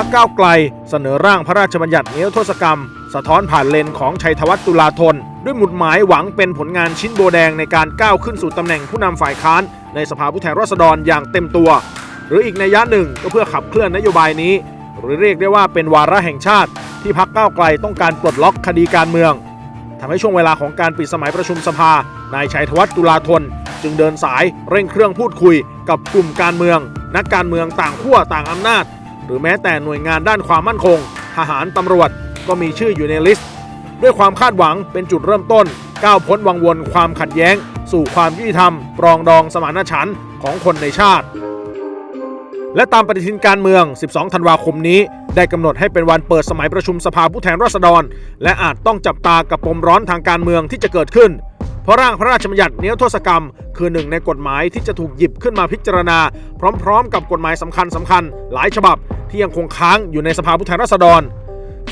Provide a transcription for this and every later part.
พักก้าวไกล เสนอร่างพระราชบัญญัตินิรโทษกรรม สะท้อนผ่านเลนของชัยธวัฒน์ตุลาธน ด้วยหมุดหมายหวังเป็นผลงานชิ้นโบแดงในการก้าวขึ้นสู่ตำแหน่งผู้นำฝ่ายค้านในสภาผู้แทนราษฎรอย่างเต็มตัว หรืออีกในยะหนึ่งก็เพื่อขับเคลื่อนนโยบายนี้ หรือเรียกได้ว่าเป็นวาระแห่งชาติ ที่พักก้าวไกลต้องการปลดล็อกคดีการเมืองทำให้ช่วงเวลาของการปิดสมัยประชุมสภา นายชัยธวัฒน์ตุลาธน จึงเดินสายเร่งเครื่องพูดคุยกับกลุ่มการเมือง นักการเมืองต่างขั้วต่างอำนาจ รือแม้แต่หน่วยงานด้านความมั่นคง ทหารตำรวจก็มีชื่ออยู่ในลิสต์ ด้วยความคาดหวังเป็นจุดเริ่มต้น ก้าวพ้นวังวนความขัดแย้ง สู่ความยุติธรรม ปรองดองสมานฉันท์ของคนในชาติ และตามปฏิทินการเมือง 12 ธันวาคมนี้ ได้กำหนดให้เป็นวันเปิดสมัยประชุมสภาผู้แทนราษฎร และอาจต้องจับตากับปมร้อนทางการเมืองที่จะเกิดขึ้นเพราะร่างพระราชบัญญัติเนิรโทษกรรม คือหนึ่งในกฎหมายที่จะถูกหยิบขึ้นมาพิจารณา พร้อม ๆ กับกฎหมายสำคัญสคัญๆหลายฉบับ ที่ยังคงค้างอยู่ในสภาผู้แทนราษฎร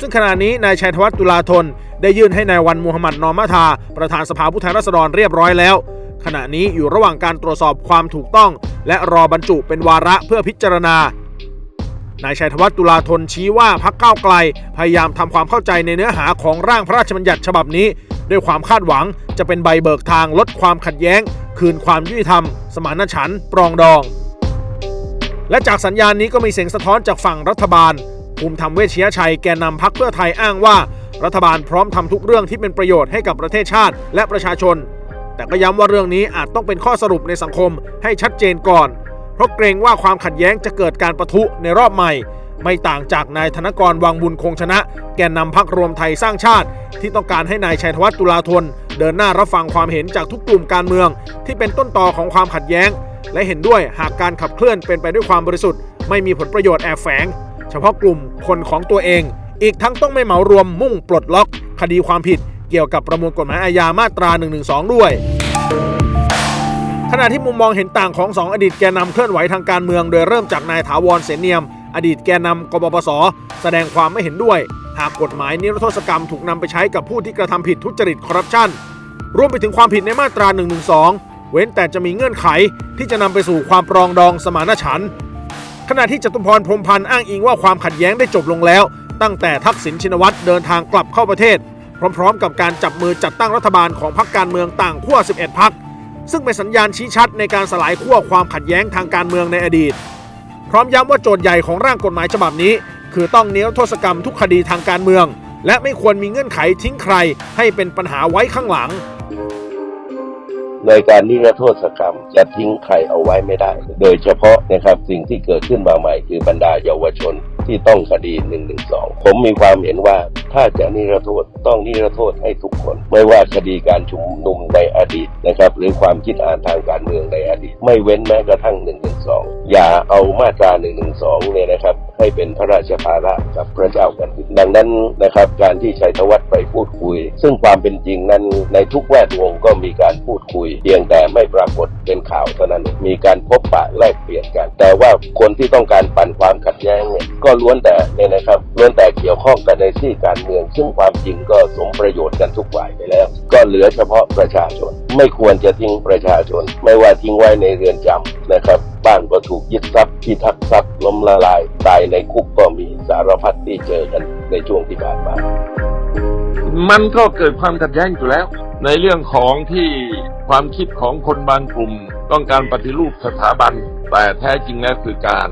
ซึ่งขณะนี้นายชัยธวัฒน์ตุลาธน ได้ยื่นให้นายวันมูฮัมหมัดนอมาทาประธานสภาผู้แทนราษฎรเรียบร้อยแล้ว ขณะนี้อยู่ระหว่างการตรวจสอบความถูกต้อง และรอบรรจุเป็นวาระเพื่อพิจารณานายชัยธวัฒน์ตุลาธนชี้ว่าพักก้าวไกล พยายามทำความเข้าใจในเนื้อหาของร่างพระราชบัญญัติฉบับนี้ ด้วยความคาดหวังจะเป็นใบเบิกทางลดความขัดแย้ง คืนความยุติธรรม สมานฉันท์ปรองดอง และจากสัญญาณนี้ก็มีเสียงสะท้อนจากฝั่งรัฐบาล ภูมิธรรมเวชยชัยแกนนำพักเพื่อไทยอ้างว่า รัฐบาลพร้อมทำทุกเรื่องที่เป็นประโยชน์ให้กับประเทศชาติและประชาชน แต่ก็ย้ำว่าเรื่องนี้อาจต้องเป็นข้อสรุปในสังคมให้ชัดเจนก่อน เพราะเกรงว่าความขัดแย้งจะเกิดการประทุในรอบใหม่ ไม่ต่างจากนายธนกรวังบุญคงชนะ แกนนำพักรวมไทยสร้างชาติ ที่ต้องการให้นายชัยธวัฒน์ตุลาธนเดินหน้ารับฟังความเห็นจากทุกกลุ่มการเมือง ที่เป็นต้นตอของความขัดแย้ง และเห็นด้วยหากการขับเคลื่อนเป็นไปด้วยความบริสุทธิ์ไม่มีผลประโยชน์แอบแฝง เฉพาะกลุ่มคนของตัวเอง อีกทั้งต้องไม่เหมารวมมุ่งปลดล็อก คดีความผิดเกี่ยวกับประมวลกฎหมายอาญามาตรา 112 ด้วย ขณะที่มุมมองเห็นต่างของสองอดีตแกนนำเคลื่อนไหวทางการเมือง โดยเริ่มจากนายถาวรเสนเนียม อดีตแกนนำกบปสแสดงความไม่เห็นด้วย หากกฎหมายนิรโทษกรรมถูกนำไปใช้กับผู้ที่กระทำผิดทุจริตคอร์รัปชันรวมไปถึงความผิดในมาตรา 112 เว้นแต่จะมีเงื่อนไขที่จะนำไปสู่ความปรองดองสมานฉันท์ขณะที่จตุพรพรมพันธ์อ้างอิงว่าความขัดแย้งได้จบลงแล้ว ตั้งแต่ทักษิณชินวัตรเดินทางกลับเข้าประเทศ พร้อม ๆ กับการจับมือจัดตั้งรัฐบาลของพรรคการเมืองต่างขั้ว 11 พรรคซึ่งเป็นสัญญาณชี้ชัดในการสลายขั้วความขัดแย้งทางการเมืองในอดีต พร้อมย้ำว่าโจทย์ใหญ่ของร่างกฎหมายฉบับนี้ คือต้องเน้นโทษกรรมทุกคดีทางการเมือง และไม่ควรมีเงื่อนไขทิ้งใครให้เป็นปัญหาไว้ข้างหลัง ในการนิรโทษกรรมจะทิ้งใครเอาไว้ไม่ได้ โดยเฉพาะนะครับสิ่งที่เกิดขึ้นมาใหม่คือบรรดาเยาวชนที่ต้องคดี1นึผมมีความเห็นว่าถ้าจะนิรโทษต้องนิรโทษให้ทุกคน ไม่ว่าคดีการชุมนุมในอดีตนะครับหรือความคิดอ่านทางการเมืองในอดีต ไม่เว้นแม้กระทั่ง1 นึอย่าเอามาตรา1นึเนี่ยนะครับ ให้เป็นพระราชภาระกับพระเจ้าแผ่นดินดังนั้นนะครับ การที่ชัยธวัฒน์ไปพูดคุย ซึ่งความเป็นจริงนั้นในทุกแวดวงก็มีการพูดคุย เพียงแต่ไม่ปรากฏเป็นข่าวเท่านั้น มีการพบปะแลกเปลี่ยนกัน แต่ว่าคนที่ต้องการปั่นความขัดแย้งเนี่ยก็ล้วนแต่เนี่ยนะครับล้วนแต่เกี่ยวข้องกันในที่การเมือง ซึ่งความจริงก็สมประโยชน์กันทุกฝ่ายไปแล้ว ก็เหลือเฉพาะประชาชน ไม่ควรจะทิ้งประชาชน ไม่ว่าทิ้งไว้ในเรือนจำนะครับ บ้านก็ถูกยึดทรัพย์พิทักษ์ทรัพย์ล้มละลาย ตายในคุกก็มีสารพัดที่เจอกันในช่วงที่ผ่านมา มันก็เกิดความขัดแย้งอยู่แล้ว ในเรื่องของที่ความคิดของคนบางกลุ่ม ต้องการปฏิรูปสถาบัน แต่แท้จริงแล้วคือการ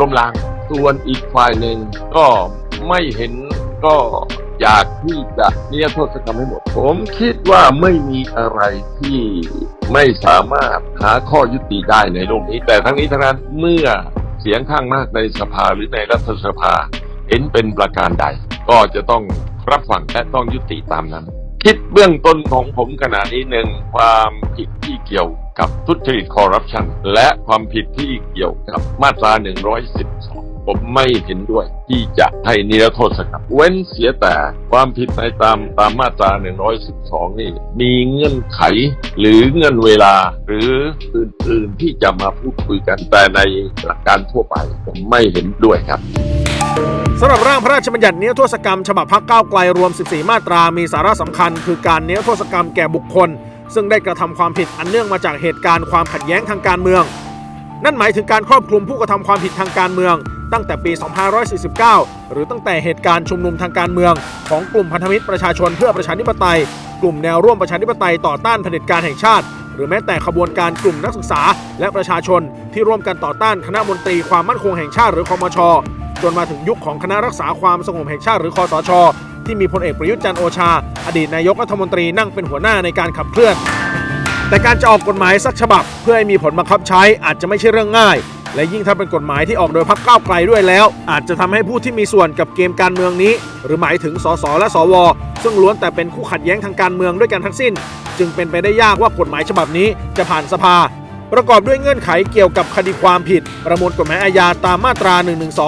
ล้มล้างส่วนอีกฝ่ายหนึ่งก็ไม่เห็นก็ อยากที่จะนิรโทษกรรมให้หมด ผมคิดว่าไม่มีอะไรที่ไม่สามารถหาข้อยุติได้ในโลกนี้ แต่ทั้งนี้ทั้งนั้นเมื่อเสียงข้างมากในสภาหรือในรัฐสภา เห็นเป็นประการใด ก็จะต้องรับฟังและต้องยุติตามนั้น คิดเบื้องต้นของผมขณะนี้หนึ่งความผิดที่เกี่ยวกับทุจริตคอร์รัปชันและความผิดที่เกี่ยวกับมาตรา 112 ผมไม่เห็นด้วย ที่จะให้นิรโทษกรรมเว้นเสียแต่ความผิดในตามตามมาตรา 112 นี่ มีเงื่อนไข หรือเงื่อนเวลา หรืออื่นๆที่จะมาพูดคุยกันแต่ในหลักการทั่วไป ผมไม่เห็นด้วยครับสำหรับร่างพระราชบัญญัติเนิรโทษกรรม ฉบับพักก้าวไกลรวม 14 มาตรา มีสาระสำคัญ คือการเนิรโทษกรรมแก่บุคคล ซึ่งได้กระทำความผิดอันเนื่องมาจากเหตุการณ์ความขัดแย้งทางการเมือง นั่นหมายถึงการครอบคลุมผู้กระทำความผิดทางการเมือง ตั้งแต่ปี 2549 หรือตั้งแต่เหตุการณ์ชุมนุมทางการเมือง ของกลุ่มพันธมิตรประชาชนเพื่อประชาธิปไตย กลุ่มแนวร่วมประชาธิปไตยต่อต้านเผด็จการแห่งชาติ หรือแม้แต่ขบวนการกลุ่มนักศึกษา และประชาชนที่ร่วมกันต่อต้านคณะมนตรีความมั่นคงแห่งชาติหรือคอมช จนมาถึงยุคของคณะรักษาความสงบแห่งชาติหรือคอสช ที่มีพลเอกประยุทธ์จันโอชา อดีตนายกรัฐมนตรีนั่งเป็นหัวหน้าในการขับเคลื่อน แต่การจะออกกฎหมายสักฉบับ เพื่อให้มีผลบังคับใช้อาจจะไม่ใช่เรื่องง่าย และยิ่งถ้าเป็นกฎหมายที่ออกโดยพรรคก้าวไกลด้วยแล้ว อาจจะทำให้ผู้ที่มีส่วนกับเกมการเมืองนี้ หรือหมายถึงสสและสว ซึ่งล้วนแต่เป็นคู่ขัดแย้งทางการเมืองด้วยกันทั้งสิ้น จึงเป็นไปได้ยากว่ากฎหมายฉบับนี้จะผ่านสภา ประกอบด้วยเงื่อนไขเกี่ยวกับคดีความผิด ประมวลกฎหมายอาญาตามมาตรา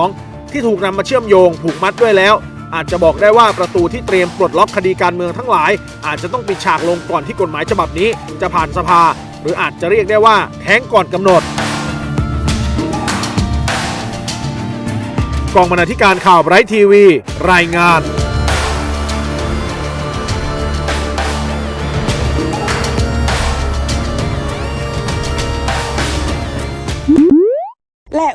112 ที่ถูกนำมาเชื่อมโยงผูกมัดด้วยแล้ว อาจจะบอกได้ว่าประตูที่เตรียมปลดล็อกคดีการเมืองทั้งหลาย อาจจะต้องปิดฉากลงก่อนที่กฎหมายฉบับนี้จะผ่านสภา หรืออาจจะเรียกได้ว่าแท้งก่อนกำหนดกองบรรณาธิการข่าวไบรท์ทีวี รายงาน